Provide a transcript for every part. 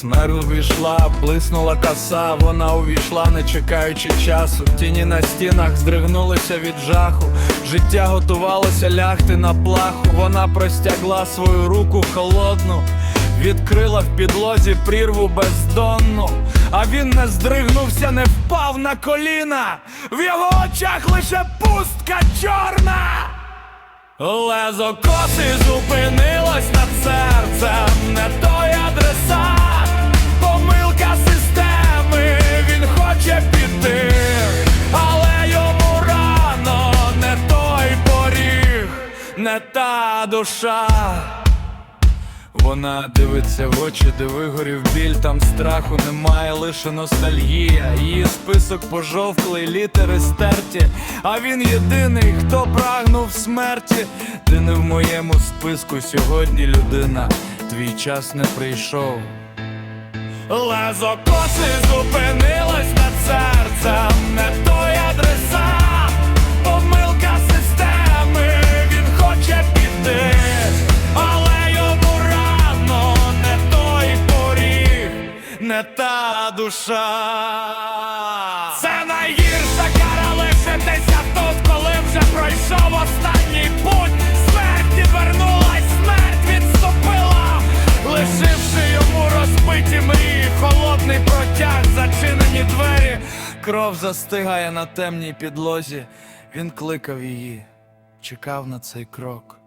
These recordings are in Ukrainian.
Снарл війшла, блиснула коса, вона увійшла, не чекаючи часу. Тіні на стінах здригнулися від жаху. Життя готувалося лягти на плаху. Вона простягла свою руку холодну відкрила в підлозі прірву бездонну. А він не здригнувся, не впав на коліна. В його очах лише пустка чорна. Лезо коси зупинилось над серцем, не той адресат, помилка системи, він хоче піти, не та душа. Вона дивиться в очі, де вигорів біль, там страху немає, лише ностальгія. Її список пожовклий, літери стерті. А він єдиний, хто прагнув смерті. Ти не в моєму списку сьогодні людина, твій час не прийшов. Лезо коси зупинилось над серцем, душа. Це найгірша кара лишитися тут, коли вже пройшов останній путь. Смерть відвернулась, смерть відступила, лишивши йому розбиті мрії, холодний протяг, зачинені двері. Кров застигає на темній підлозі. Він кликав її, чекав на цей крок,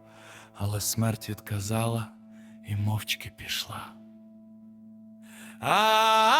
але смерть відказала і мовчки пішла. А